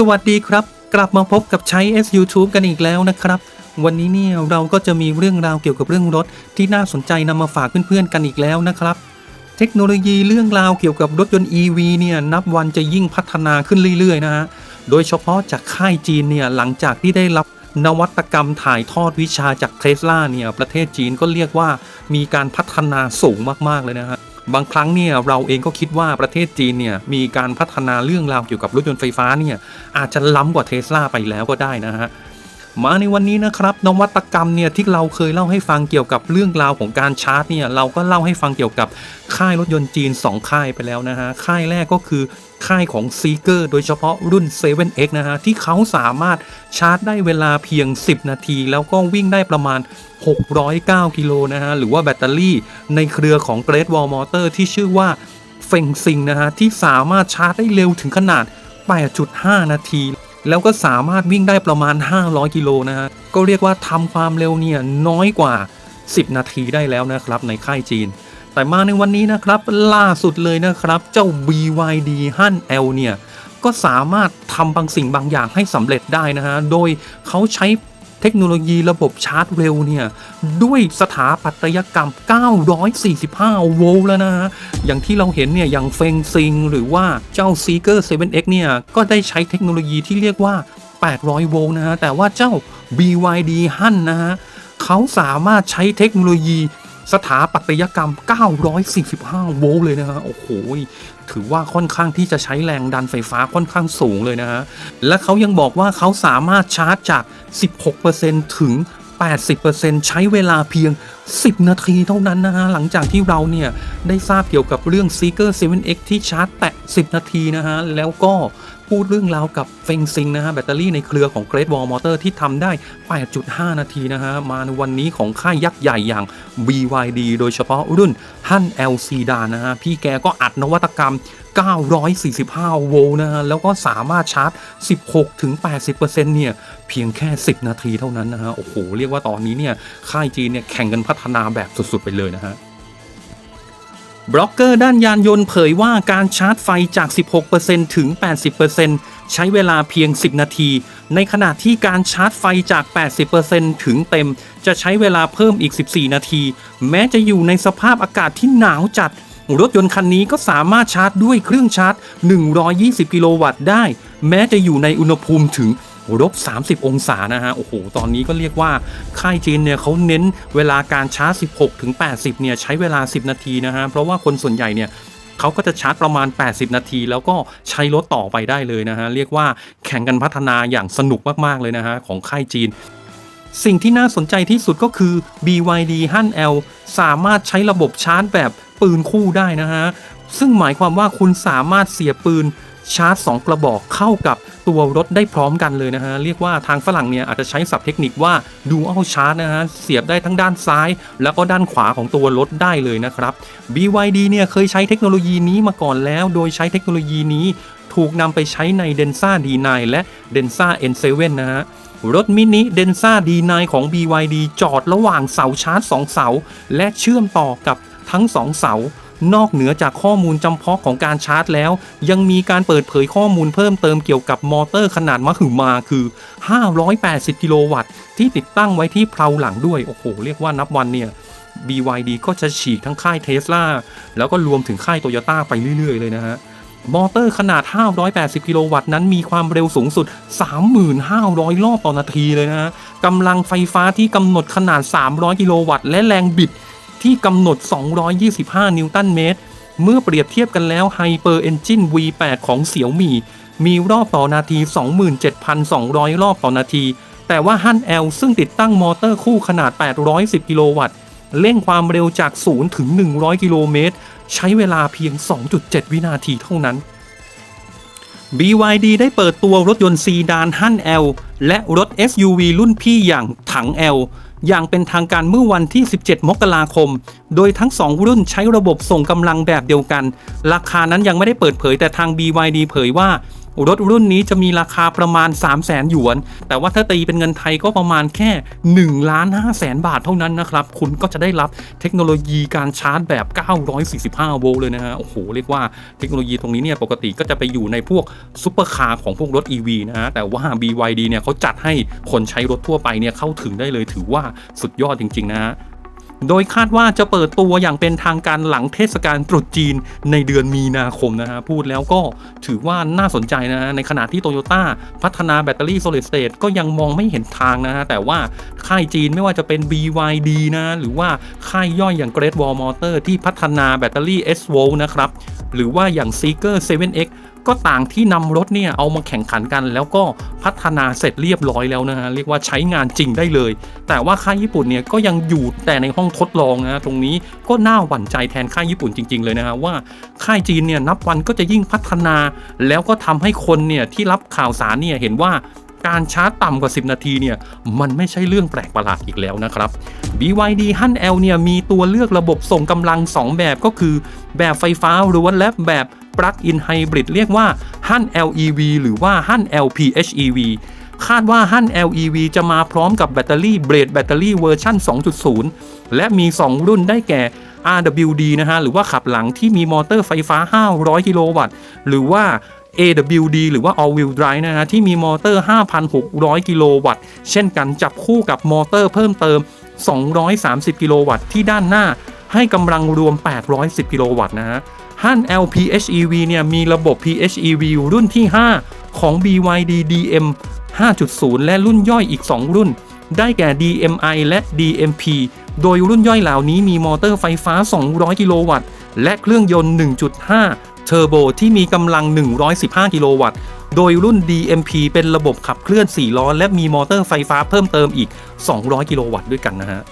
สวัสดีครับ กลับมาพบกับใช้ S YouTube กันอีกแล้วนะครับ วันนี้เนี่ยเราก็จะมีเรื่องราวเกี่ยวกับเรื่องรถ ที่น่าสนใจนำมาฝากเพื่อนๆกันอีกแล้วนะครับ เทคโนโลยีเรื่องราวเกี่ยวกับรถยนต์ EV เนี่ยนับวันจะยิ่งพัฒนาขึ้นเรื่อยๆนะฮะโดยเฉพาะจากค่ายจีนเนี่ยหลังจากที่ได้รับนวัตกรรมถ่ายทอดวิชาจากเทสลาเนี่ยประเทศจีนก็เรียกว่ามีการพัฒนาสูงมากๆเลยนะฮะ บางครั้งเนี่ยเราเองก็คิดว่าประเทศจีนเนี่ยมีการพัฒนาเรื่องราวเกี่ยวกับรถยนต์ไฟฟ้าเนี่ยอาจจะล้ำกว่าเทสลาไปแล้วก็ได้นะฮะมาในวันนี้นะครับนวัตกรรมเนี่ยที่เราเคยเล่าให้ฟังเกี่ยวกับเรื่องราวของการชาร์จเนี่ยเราก็เล่าให้ฟังเกี่ยวกับค่ายรถยนต์จีน 2 ค่ายไปแล้วนะฮะค่ายแรกก็คือ ค่ายของ s e e k e r โดยเฉพาะรุ่น 7X นะฮะ ที่เขาสามารถชาร์จได้เวลาเพียง 10 นาที แล้วก็วิ่งได้ประมาณ 609 กิโลนะฮะ หรือว่าแบตเตอรี่ในเครือของ Great Wall Motor ที่ชื่อว่าเฟงซิงนะฮะ ที่สามารถชาร์จได้เร็วถึงขนาด 8.5 นาที แล้วก็สามารถวิ่งได้ประมาณ 500 กิโลนะฮะ ก็เรียกว่าทำความเร็วเนี่ยน้อยกว่า 10 นาทีได้แล้วนะครับในค่ายจีน แต่มาในวันนี้นะครับล่าสุดเลยนะครับเจ้า BYD ฮั่น L เนี่ยก็สามารถทำบางสิ่งบางอย่างให้สำเร็จได้นะฮะ โดยเขาใช้เทคโนโลยีระบบชาร์จเร็วเนี่ย ด้วยสถาปัตยกรรม 945 โวลต์แล้วนะฮะ อย่างที่เราเห็นเนี่ย อย่างเฟงซิง หรือว่าเจ้า Seeker 7X เนี่ย ก็ได้ใช้เทคโนโลยีที่เรียกว่า 800 โวลต์นะฮะ แต่ว่าเจ้า BYD ฮั่นนะฮะเขาสามารถใช้เทคโนโลยี สถาปัตยกรรม 945 โวลต์เลยนะฮะ โอ้โห ถือว่าค่อนข้างที่จะใช้แรงดันไฟฟ้าค่อนข้างสูงเลยนะฮะ และเขายังบอกว่าเขาสามารถชาร์จจาก 16%ถึง 80%ใช้เวลาเพียง 10 นาทีเท่านั้นนะฮะ หลังจากที่เราเนี่ย ได้ทราบเกี่ยวกับเรื่อง Seeker 7X ที่ชาร์จแตะ 10 นาทีนะฮะ แล้วก็ พูดเรื่องราวกับเฟงซิงนะฮะแบตเตอรี่ในเครือของ Great Wall Motor ที่ทำได้ 8.5 นาทีนะฮะมาในวันนี้ของค่ายยักษ์ใหญ่อย่าง BYD โดยเฉพาะรุ่นฮั่น LC ดานะฮะพี่แกก็อัดนวัตกรรม 945 โวลต์นะฮะแล้วก็สามารถชาร์จ 16-80%เนี่ยเพียงแค่ 10 นาทีเท่านั้นนะฮะโอ้โหเรียกว่าตอนนี้เนี่ยค่ายจีนเนี่ยแข่งกันพัฒนาแบบสุดๆไปเลยนะฮะ บล็อกเกอร์ด้านยานยนต์เผยว่าการชาร์จไฟจาก 16%ถึง 80%ใช้เวลาเพียง 10 นาที ในขณะที่การชาร์จไฟจาก 80%ถึงเต็ม จะใช้เวลาเพิ่มอีก 14 นาที แม้จะอยู่ในสภาพอากาศที่หนาวจัด รถยนต์คันนี้ก็สามารถชาร์จด้วยเครื่องชาร์จ 120 กิโลวัตต์ได้ แม้จะอยู่ในอุณหภูมิถึง ลบ 30 องศานะฮะ โอ้โห ตอนนี้ก็เรียกว่า ค่ายจีนเนี่ยเขาเน้นเวลาการชาร์จ 16 ถึง 80 เนี่ย ใช้เวลา 10 นาทีนะฮะ เพราะว่าคนส่วนใหญ่เนี่ยเขาก็จะชาร์จประมาณ 80 นาที แล้วก็ใช้รถต่อไปได้เลยนะฮะ เรียกว่าแข่งกันพัฒนาอย่างสนุกมากๆเลยนะฮะ ของค่ายจีนสิ่งที่น่าสนใจที่สุดก็คือ BYD ฮั่น L สามารถใช้ระบบชาร์จแบบปืนคู่ได้นะฮะ ซึ่งหมายความว่าคุณสามารถเสียบปืนชาร์จ 2 กระบอกเข้ากับ ตัวรถได้พร้อมกันเลยนะฮะ เรียกว่าทางฝรั่งเนี่ยอาจจะใช้ศัพท์เทคนิคว่า Dual Charge นะฮะ เสียบได้ทั้งด้านซ้าย แล้วก็ด้านขวาของตัวรถได้เลยนะครับ BYD เนี่ยเคยใช้เทคโนโลยีนี้มาก่อนแล้ว โดยใช้เทคโนโลยีนี้ถูกนำไปใช้ใน Denza D9 และ Denza N7 นะฮะรถมินิเดนซ่า D9 ของ BYD จอดระหว่างเสาชาร์จ 2 เสา และเชื่อมต่อกับทั้ง 2 เสา นอกเหนือจากข้อมูลจำเพาะของการชาร์จแล้ว ยังมีการเปิดเผยข้อมูลเพิ่มเติมเกี่ยวกับมอเตอร์ขนาดมหึมาคือ 580 กิโลวัตต์ ที่ติดตั้งไว้ที่เพลาหลังด้วย โอ้โห เรียกว่านับวันเนี่ย BYD ก็จะฉีกทั้งค่ายเทสลาแล้วก็รวมถึงค่ายโตโยต้าไปเรื่อย ๆ เลยนะฮะมอเตอร์ขนาด 580 กิโลวัตต์นั้นมีความเร็วสูงสุด 3,500 รอบต่อนาทีเลยนะฮะกำลังไฟฟ้าที่กำหนดขนาด 300 กิโลวัตต์ และแรงบิด ที่กำหนด 225 นิวตันเมตร เมื่อเปรียบเทียบกันแล้ว Hyper Engine V8 ของเสี่ยวมี่มีรอบต่อนาที 27,200 รอบต่อนาที แต่ว่าฮั่น L ซึ่งติดตั้งมอเตอร์คู่ขนาด 810 กิโลวัตต์ เร่งความเร็วจาก 0 ถึง 100 กิโลเมตร ใช้เวลาเพียง 2.7 วินาทีเท่านั้น BYD ได้เปิดตัวรถยนต์ซีดานฮั่น L และรถ SUV รุ่นพี่อย่างถัง L อ อย่างเป็นทางการเมื่อวันที่ 17 มกราคม โดยทั้ง 2 รุ่นใช้ระบบส่งกำลังแบบเดียวกัน ราคานั้นยังไม่ได้เปิดเผยแต่ทาง BYD เผยว่า รถรุ่นนี้จะมีราคาประมาณ 3 0 0แสนหยวน แต่ว่าถ้าตีเป็นเงินไทยก็ประมาณแค่1ล้าน5แสนบาทเท่านั้นนะครับ คุณก็จะได้รับเทคโนโลยีการชาร์จแบบ 945 โวลต์เลยนะฮะ โอ้โห เรียกว่าเทคโนโลยีตรงนี้เนี่ยปกติก็จะไปอยู่ในพวกซุปเปอร์คาร์ของพวกรถ EV นะฮะ แต่ว่า BYD เนี่ยเขาจัดให้คนใช้รถทั่วไปเนี่ยเข้าถึงได้เลยถือว่าสุดยอดจริงๆนะฮะ โดยคาดว่าจะเปิดตัวอย่างเป็นทางการหลังเทศกาลตรุษจีนในเดือนมีนาคมนะฮะ พูดแล้วก็ถือว่าน่าสนใจนะฮะ ในขณะที่โตโยต้าพัฒนาแบตเตอรี่ solid state ก็ยังมองไม่เห็นทางนะฮะ แต่ว่าค่ายจีนไม่ว่าจะเป็น BYD นะ หรือว่าค่ายย่อยอย่าง Great Wall Motor ที่พัฒนาแบตเตอรี่ S Volt นะครับ หรือว่าอย่าง Seeker 7X ก็ต่างที่นำรถเนี่ยเอามาแข่งขันกัน แล้วก็พัฒนาเสร็จเรียบร้อยแล้วนะฮะเรียกว่าใช้งานจริงได้เลย แต่ว่าค่ายญี่ปุ่นเนี่ยก็ยังอยู่แต่ในห้องทดลองนะตรงนี้ก็น่าหวั่นใจแทนค่ายญี่ปุ่นจริง ๆเลยนะฮะว่าค่ายจีนเนี่ยนับวันก็จะยิ่งพัฒนา แล้วก็ทำให้คนเนี่ยที่รับข่าวสารเนี่ยเห็นว่าการชาร์จต่ำกว่า 10 นาทีเนี่ยมันไม่ใช่เรื่องแปลกประหลาดอีกแล้วนะครับ BYD h u n L เนี่ยมีตัวเลือกระบบส่งกำลัง 2 แบบก็คือ แบบไฟฟ้าล้วนและแบบ Plug-in Hybrid เรียกว่า h u n LEV หรือว่า h u n LPHEV คาดว่า h u n LEV จะมาพร้อมกับแบตเตอรี่เบรดแบตเตอรี่เวอร์ชัน2.0 และมี 2 รุ่นได้แก่ RWD นะฮะ หรือว่าขับหลังที่มีมอเตอร์ไฟฟ้า 500 กิโลวัตต์ หรือว่า AWD หรือว่า All Wheel Drive นะฮะ ที่มีมอเตอร์ 5,600 กิโลวัตต์ เช่นกันจับคู่กับมอเตอร์เพิ่มเติม 230 กิโลวัตต์ที่ด้านหน้า ให้กำลังรวม 810 กิโลวัตต์นะฮะ ฮั่น LPHEV เนี่ยมีระบบ PHEV รุ่นที่ 5 ของ BYD DM 5.0 และรุ่นย่อยอีก 2 รุ่น ได้แก่ DMI และ DMP โดยรุ่นย่อยเหล่านี้มีมอเตอร์ไฟฟ้า 200 กิโลวัตต์ และเครื่องยนต์ 1.5 เทอร์โบที่มีกำลัง 115 กิโลวัตต์ โดยรุ่น DMP เป็นระบบขับเคลื่อน 4 ล้อ และมีมอเตอร์ไฟฟ้าเพิ่มเติมอีก 200 กิโลวัตต์ด้วยกันนะฮะ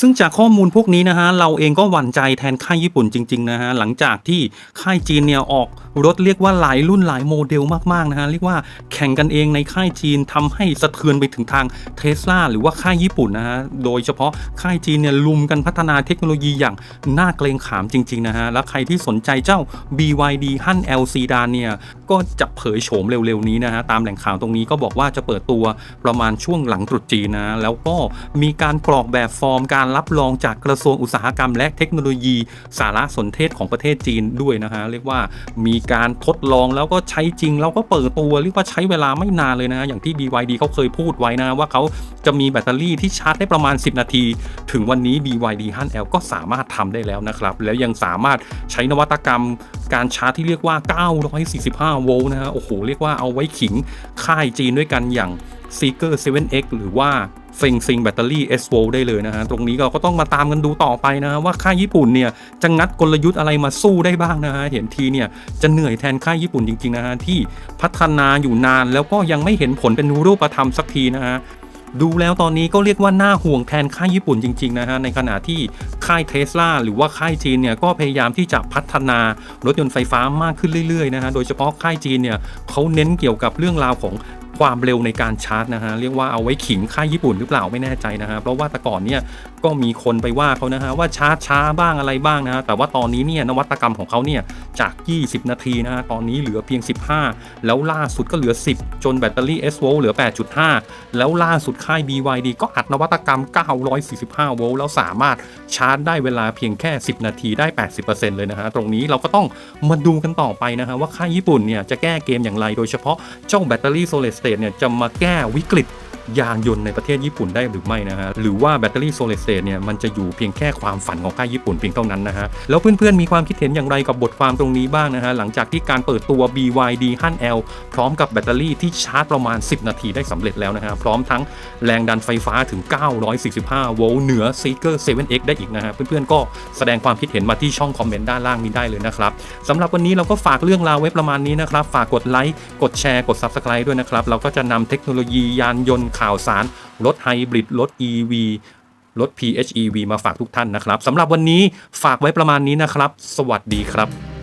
ซึ่งจากข้อมูลพวกนี้นะฮะเราเองก็หวั่นใจแทนค่ายญี่ปุ่นจริงๆนะฮะหลังจากที่ค่ายจีนเนี่ยออกรถเรียกว่าหลายรุ่นหลายโมเดลมากๆนะฮะเรียกว่าแข่งกันเองในค่ายจีนทำให้สะเทือนไปถึงทางเทสลาหรือว่าค่ายญี่ปุ่นนะฮะโดยเฉพาะค่ายจีนเนี่ยลุมกันพัฒนาเทคโนโลยีอย่างน่าเกรงขามจริงๆนะฮะและใครที่สนใจเจ้า BYD ฮั่น LC ดานเนี่ยก็จะเผยโฉมเร็วๆนี้นะฮะตามแหล่งข่าวตรงนี้ก็บอกว่าจะเปิดตัวประมาณช่วงหลังตรุษจีนนะแล้วก็มีการกรอกแบบฟอร์มการรับรองจากกระทรวงอุตสาหกรรม และเทคโนโลยี สารสนเทศของประเทศจีนด้วยนะฮะเรียกว่ามีการทดลองแล้วก็ใช้จริงแล้วก็เปิดตัวเรียกว่าใช้เวลาไม่นานเลยนะอย่างที่ BYD เขาเคยพูดไว้นะว่าเขาจะมีแบตเตอรี่ที่ชาร์จได้ประมาณ 10 นาที ถึงวันนี้ BYD ฮั่น L ก็สามารถทำได้แล้วนะครับ แล้วยังสามารถใช้นวัตกรรมการชาร์จที่เรียกว่า 945 โวลต์นะฮะโอ้โหเรียกว่าเอาไว้ขิงค่ายจีนด้วยกันอย่าง Seeker 7X หรือว่า เฟงซิงแบตเตอรี่ S v o ได้เลยนะฮะ ตรงนี้เราก็ต้องมาตามกันดูต่อไปนะฮะว่าค่ายญี่ปุ่นเนี่ยจะงัดกลยุทธ์อะไรมาสู้ได้บ้างนะฮะ เห็นทีเนี่ยจะเหนื่อยแทนค่ายญี่ปุ่นจริงๆนะฮะ ที่พัฒนาอยู่นานแล้วก็ยังไม่เห็นผลเป็นรูปธรรมสักทีนะฮะดูแล้วตอนนี้ก็เรียกว่าน่าห่วงแทนค่ายญี่ปุ่นจริงๆนะฮะในขณะที่ค่ายเทสลาหรือว่าค่ายจีนเนี่ยก็พยายามที่จะพัฒนารถยนต์ไฟฟ้ามากขึ้นเรื่อยๆนะฮะโดยเฉพาะค่ายจีนเนี่ยเขาเน้นเกี่ยวกับเรื่องราวของ ความเร็วในการชาร์จนะฮะเรียกว่าเอาไว้ขิงค่ายญี่ปุ่นหรือเปล่าไม่แน่ใจนะฮะเพราะว่าแต่ก่อนเนี่ยก็มีคนไปว่าเขานะฮะว่าชาร์จช้าบ้างอะไรบ้างนะฮะแต่ว่าตอนนี้เนี่ยนวัตกรรมของเขาเนี่ยจาก 20 นาทีนะฮะตอนนี้เหลือเพียง 15 แล้วล่าสุดก็เหลือ 10 จนแบตเตอรี่ S Volt เหลือ 8.5 แล้วล่าสุดค่าย BYD ก็อัดนวัตกรรม 945 โวลต์แล้วสามารถชาร์จได้เวลาเพียงแค่ 10 นาทีได้ 80%เลยนะฮะตรงนี้เราก็ต้องมาดูกันต่อไปนะฮะว่าค่ายญี่ปุ่นเนี่ยจะแก้เกมอย่างไรโดยเฉพาะเจ้าแบตเตอรี่ solid state เนี่ยจะมาแก้วิกฤต ยานยนต์ในประเทศญี่ปุ่นได้หรือไม่นะฮะหรือว่าแบตเตอรี่โซลิดสเตทเนี่ยมันจะอยู่เพียงแค่ความฝันของค่ายญี่ปุ่นเพียงเท่านั้นนะฮะแล้วเพื่อนๆมีความคิดเห็นอย่างไรกับบทความตรงนี้บ้างนะฮะหลังจากที่การเปิดตัว BYD ฮั่น L พร้อมกับแบตเตอรี่ที่ชาร์จประมาณ 10 นาทีได้สำเร็จแล้วนะฮะพร้อมทั้งแรงดันไฟฟ้าถึง 945 โวลต์เหนือ Seeker 7X ได้อีกนะฮะเพื่อนๆก็แสดงความคิดเห็นมาที่ช่องคอมเมนต์ด้านล่างนี้ได้เลยนะครับสำหรับวันนี้เราก็ฝากเรื่องราวไว้ประมาณนี้นะครับฝากกดไลค์กดแชร์กด Subscribe ด้วยนะครับเราก็จะนำเทคโนโลยียานยนต์ข่าวสาร รถไฮบริด รถ EV รถ PHEV มาฝากทุกท่านนะครับสำหรับวันนี้ฝากไว้ประมาณนี้นะครับ สวัสดีครับ